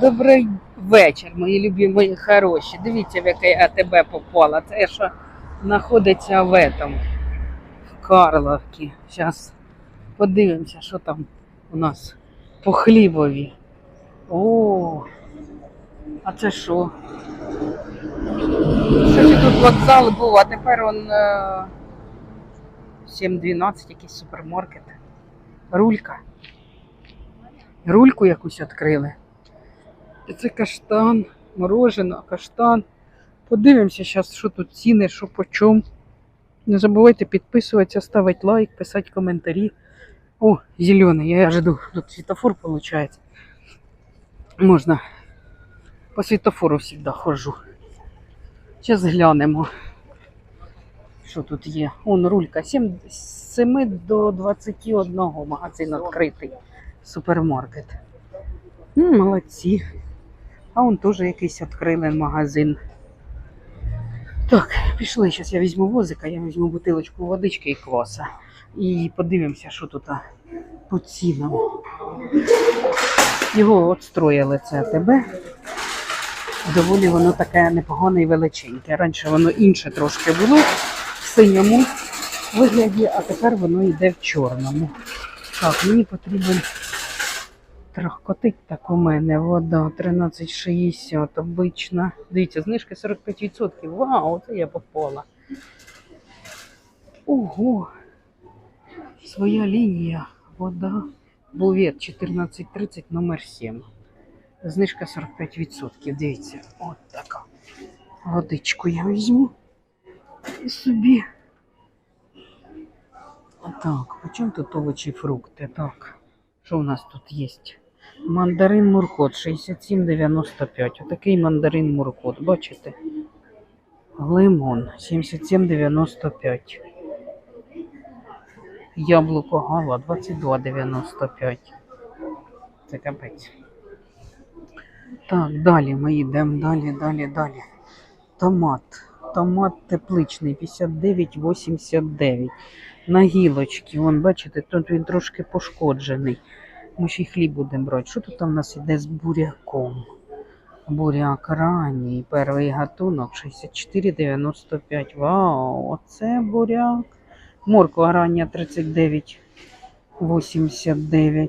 Добрий вечір, мої любі, хороші. Дивіться, в яке АТБ попала. Це що знаходиться в этом, в Карловці. Зараз подивимося, що там у нас по хлібові. О, а це що? Щось тут вокзал був, а тепер он е, 7.12, якийсь супермаркет. Рулька. Рульку якусь відкрили. І це каштан, морожено, каштан. Подивимося зараз, що тут ціни, що по чому. Не забувайте підписуватися, ставити лайк, писати коментарі. О, зелений, я жду. Тут світофор виходить. Можна. По світофору завжди ходжу. Зараз глянемо. Що тут є? Он рулька. 7, з 7 до 21 магазин відкритий. Супермаркет. Ну, молодці. А он теж якийсь відкрили магазин. Так, пішли. Зараз я візьму возика, я візьму бутилочку водички і кваса. І подивимося, що тут по цінам. Його отстроїли це тебе. Доволі воно таке непогане і величеньке. Раніше воно інше трошки було в синьому вигляді, а тепер воно йде в чорному. Так, мені потрібен Трохкотить так у мене вода 13,60 обична. Дивіться, знижка 45%. Вау, це я попала. Ого. Своя лінія. Вода. Бувет 1430 номер 7. Знижка 45%. Дивіться, от така. Водичку я візьму. І собі. Так, по чому тут овочі і фрукти? Так. Що у нас тут є? Мандарин Муркот 67,95. Отакий мандарин Муркот, бачите? Лимон 77,95. Яблуко Гала 22,95. Це капець. Так, далі ми йдемо, далі, далі, далі. Томат. Томат тепличний 59,89. На гілочці, вон, бачите, тут він трошки пошкоджений. Ми ще й хліб будемо брати. Що тут у нас іде з буряком? Буряк ранній, перший гатунок 64,95. Вау, оце буряк. Морква рання 39,89.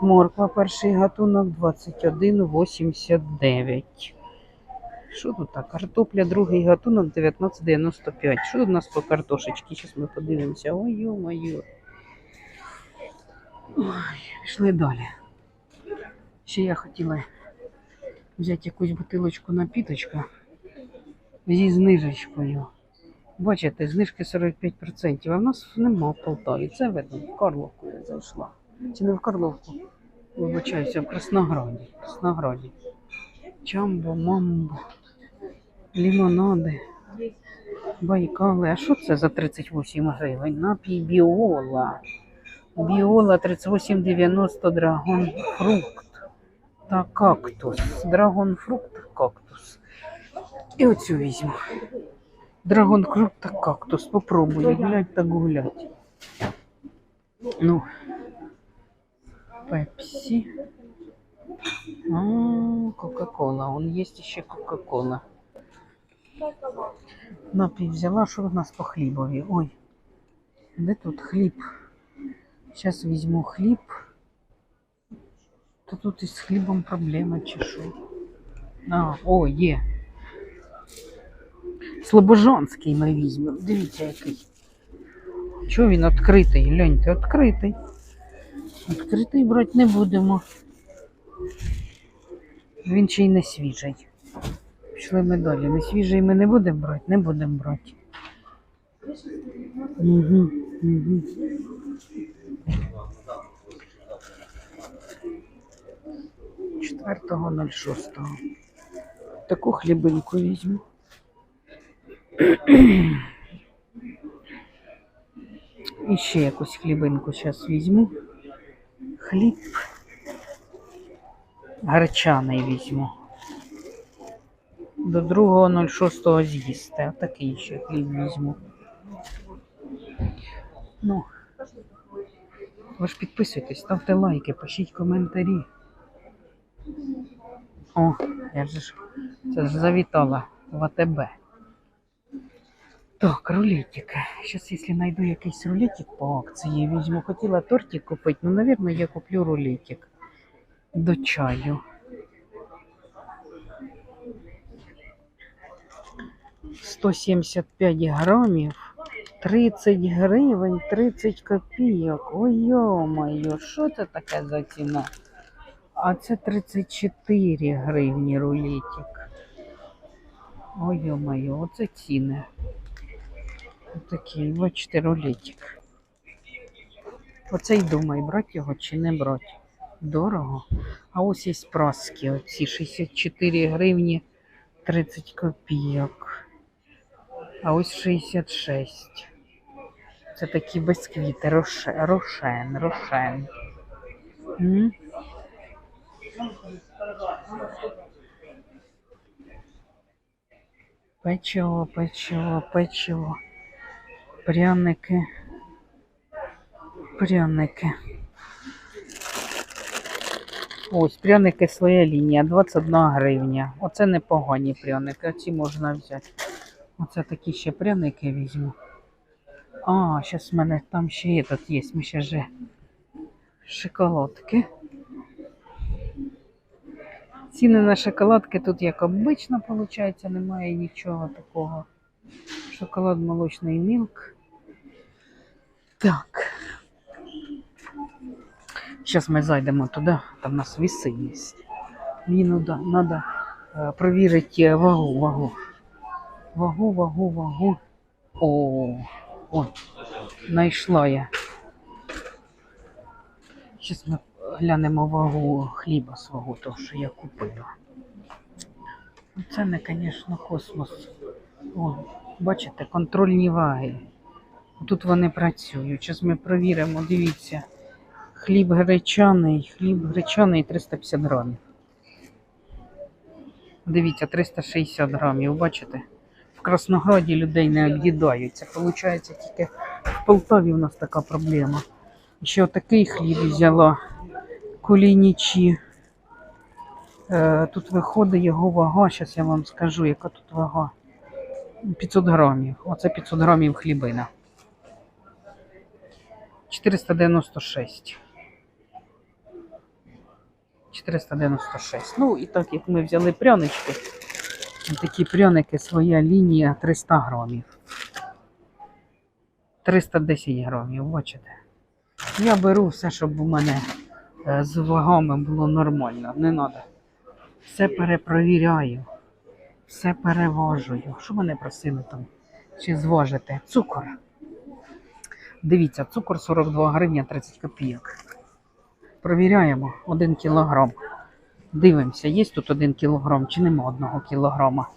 Морква перший гатунок 21,89. Що тут? Картопля, другий гатунок 19,95. Що у нас по картошечці? Зараз ми подивимося. Ой, ё-моё. Ой, пішли далі. Ще я хотіла взяти якусь бутилочку напіточка зі знижечкою. Бачите, знижки 45%, а в нас нема в Полтаві. Це видно, в Карловку я зайшла. Чи не в Карловку? Вибачаюся, в Краснограді. Краснограді. Чамбо, мамбо, лімонади, байкали. А що це за 38 гривень? Напій біола. Біола 38,90 драгон фрукт та кактус. Драгон фрукт та кактус. І оцю візьму. Драгон фрукт та кактус. Попробую. Гулять так гулять. Ну, пепсі. А, Кока-кола. Он є ще Кока-кола. Напій взяла, що в нас по хлібові? Ой, де тут хліб? Зараз візьму хліб. То тут із хлібом проблема чи що? А, о, є. Слобожанський ми візьмемо. Дивіться який. Чого він відкритий? Гляньте, відкритий. Відкритий брати не будемо. Він ще й не свіжий. Пішли ми далі. Не свіжий ми не будемо брати, не будемо брати. Угу, угу. Четвертого ноль шостого. Таку хлібинку візьму. І ще якусь хлібинку зараз візьму. Хліб. Гарчаний візьму. До 2.06 з'їсти. Отакий ще хліб візьму. Ну. Ви ж підписуйтесь, ставте лайки, пишіть коментарі. О, я ж це ж завітала в АТБ. Так, рулетик. Зараз, якщо знайду якийсь рулетик по акції, візьму. Хотіла тортик купити, ну, напевно, я куплю рулетик до чаю. Сто сімдесят п'ять грамів, 30 гривень, 30 копійок. Ой, йо моє, що це таке за ціна? А це 34 гривні рулетик. Ой, йо-моє, оце ціни. Отакий, бачите, рулетик. Оце й думай, брати його чи не брати. Дорого. А ось є праски. Оці 64 гривні 30 копійок. А ось 66. Це такі безквіти, рошен, рошен, рошен. М? Печиво, печиво, печиво. Пряники. Пряники. Ось, пряники своя лінія, 21 гривня. Оце непогані пряники, ці можна взяти. Оце такі ще пряники візьму. А, зараз в мене там ще є, тут є, ми ще шоколадки. Ціни на шоколадки тут, як обично, получається немає нічого такого. Шоколад молочний мілк. Так. Зараз ми зайдемо туди, там у нас віси є. Мені треба провірити вагу, вагу. Вагу, вагу, вагу. О, о, знайшла я. Зараз ми глянемо вагу хліба свого, того, що я купила. Це не, звісно, космос. О, Бачите, контрольні ваги. Тут вони працюють. Зараз ми провіримо, дивіться, хліб гречаний, хліб гречаний 350 грамів. Дивіться, 360 грамів, бачите? В Краснограді людей не об'їдаються. Виходить, тільки в Полтаві у нас така проблема. Ще отакий хліб взяла колінічі. Е, тут виходить його вага, зараз я вам скажу, яка тут вага. 500 грамів. Оце 500 грамів хлібина. 496. 496. Ну, і так, як ми взяли прянички, такі пряники, своя лінія 300 грамів. 310 грамів, бачите? Я беру все, щоб у мене. Е, з вагами було нормально, не треба. Все перепровіряю, все перевожую. Що мене просили там? Чи звожити? Цукор. Дивіться, цукор 42 гривня 30 копійок. Провіряємо 1 кілограм. Дивимося, є тут 1 кілограм чи нема 1 кілограма.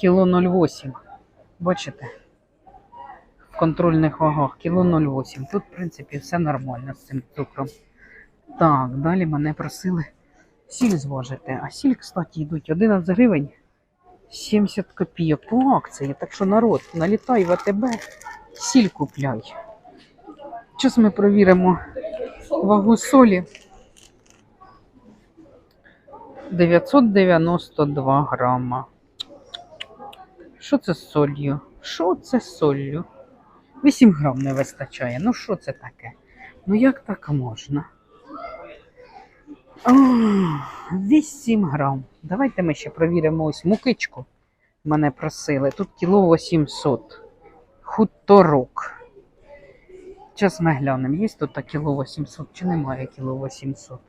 Кіло 0,8. Бачите? контрольних вагах, кіло 0,8. Тут, в принципі, все нормально з цим цукром. Так, далі мене просили сіль зважити. А сіль, кстати, йдуть 11 гривень 70 копійок ну, по акції. Так що народ, налітай в АТБ, сіль купляй. Зараз ми провіримо вагу солі. 992 грама. Що це з солью? Що це з солью? 8 грам не вистачає. Ну що це таке? Ну як так можна? О, 8 грам. Давайте ми ще провіримо ось мукичку. Мене просили. Тут кіло 800. Хуторок. Зараз ми глянемо, є тут кіло 800 чи немає кіло 800.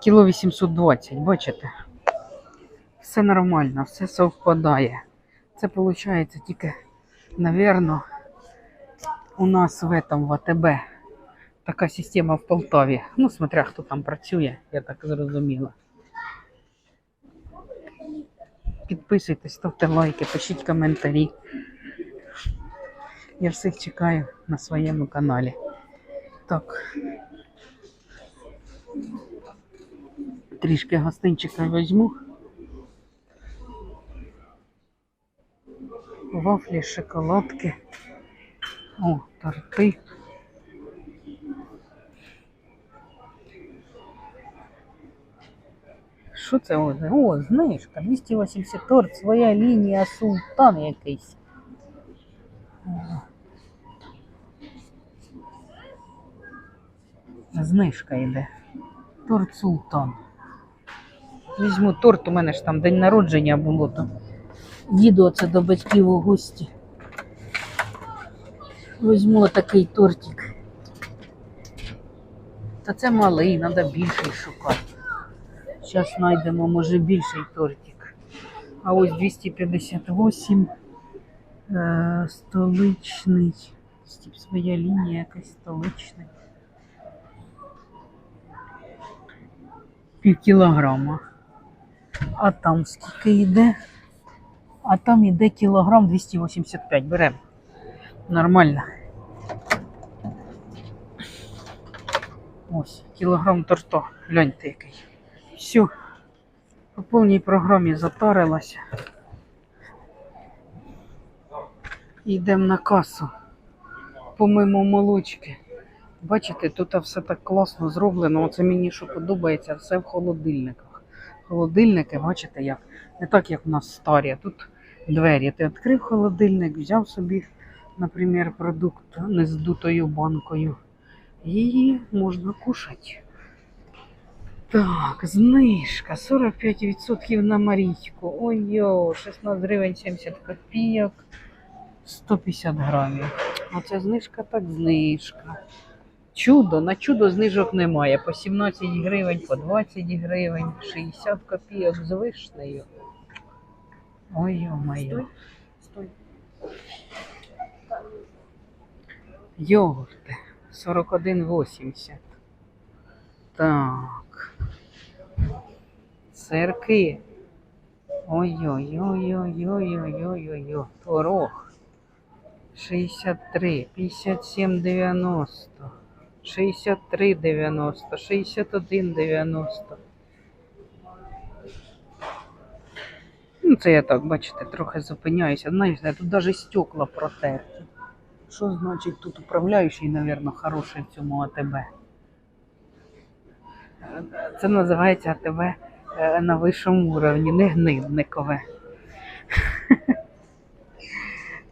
Кіло 820, бачите? Все нормально, все совпадає. Це виходить тільки наверное, у нас в этом ВТБ така система в Полтаві. Ну, смотря хто там працює, я так зрозуміла. Підписуйтесь, ставте лайки, пишіть коментарі. Я всіх чекаю на своєму каналі. Так. Трішки гостинчика візьму. вафлі, шоколадки, о, торти. Що це? О, знижка, 280 торт, своя лінія, султан якийсь. Знижка йде. Торт султан. Візьму торт, у мене ж там день народження було то їду це до батьків у гості. Візьму такий тортик. Та це малий, треба більший шукати. Зараз знайдемо, може, більший тортик. А ось 258 е, столичний. Своя лінія якась столична. Пів кілограма. А там скільки йде? А там йде кілограм 285. Беремо. Нормально. Ось, кілограм торта. Гляньте який. Все. По повній програмі затарилася. Йдемо на касу. Помимо молочки. Бачите, тут все так класно зроблено. Оце мені що подобається, все в холодильниках. Холодильники, бачите, як не так, як в нас старі. Тут двері. Ти відкрив холодильник, взяв собі, наприклад, продукт не з дутою банкою. Її можна кушати. Так, знижка 45% на Марійку. Ой-йо, 16 гривень 70 копійок, 150 грамів. Оце знижка так знижка. Чудо, на чудо знижок немає. По 17 гривень, по 20 гривень, 60 копійок з вишнею. Ой-йо-моє. Стой. Йогурти 41,80. Так. Сирки. Ой-ой-ой-ой-ой-ой-ой-ой. Творог. 63, 57,90. 63,90, 61,90. Ну, це я так, бачите, трохи зупиняюся. Знаєте, тут навіть стекла протерті. Що значить тут управляючий, мабуть, хороший в цьому АТБ? Це називається АТБ е, на вищому уровні, не гнидникове.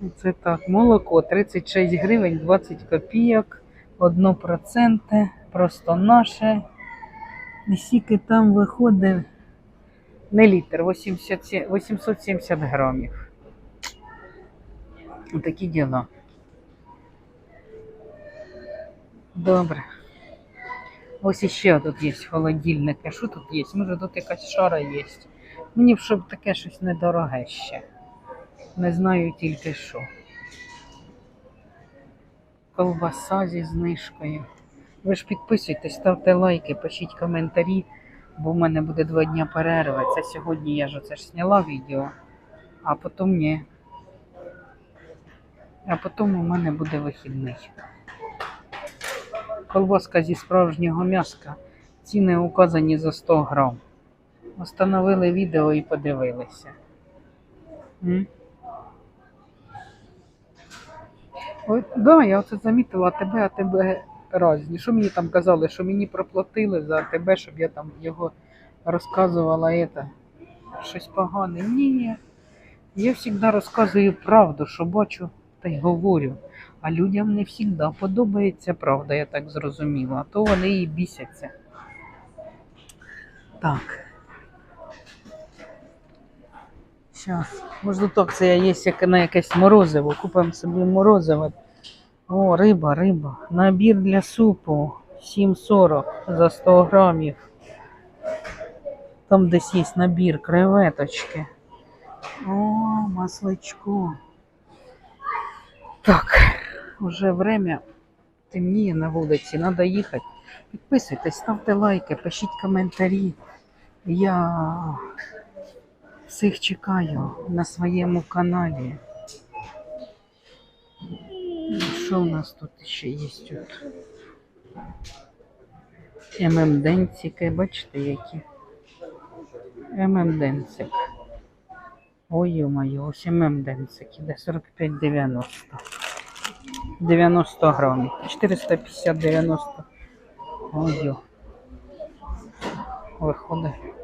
Це так, молоко 36 гривень 20 копійок, 1%, просто наше. І скільки там виходить не літр, 80, 870 грамів. Такі діла. Добре. Ось іще тут є холодильник. А що тут є? Може тут якась шара є. Мені б щоб таке щось недороге ще. Не знаю тільки що. Колбаса зі знижкою. Ви ж підписуйтесь, ставте лайки, пишіть коментарі, бо в мене буде два дня перерви. Це сьогодні я ж оце ж зняла відео, а потім ні. А потім у мене буде вихідний. Колбаска зі справжнього м'яска. Ціни указані за 100 грам. Остановили відео і подивилися. М? Ой, да, я оце замітила, тебе, а тебе разні. Що мені там казали, що мені проплатили за тебе, щоб я там його розказувала это. Щось погане. Ні. Я завжди розказую правду, що бачу та й говорю. А людям не завжди подобається правда, я так зрозуміла. То вони і бісяться. Так. Зараз. Так це я є як на якесь морозиво. Купимо собі морозиво. О, риба, риба. Набір для супу 7,40 за 100 грамів. Там десь є набір креветочки. О, масличко. Так, вже время темніє на вулиці, треба їхати. Підписуйтесь, ставте лайки, пишіть коментарі. Я всіх чекаю на своєму каналі. Що у нас тут ще є тут? ММДенцики, бачите які? ММДенцик. Ой, моє, ось ММДенцик іде 45,90. 90 грамів. 450-90. Ой. Виходить.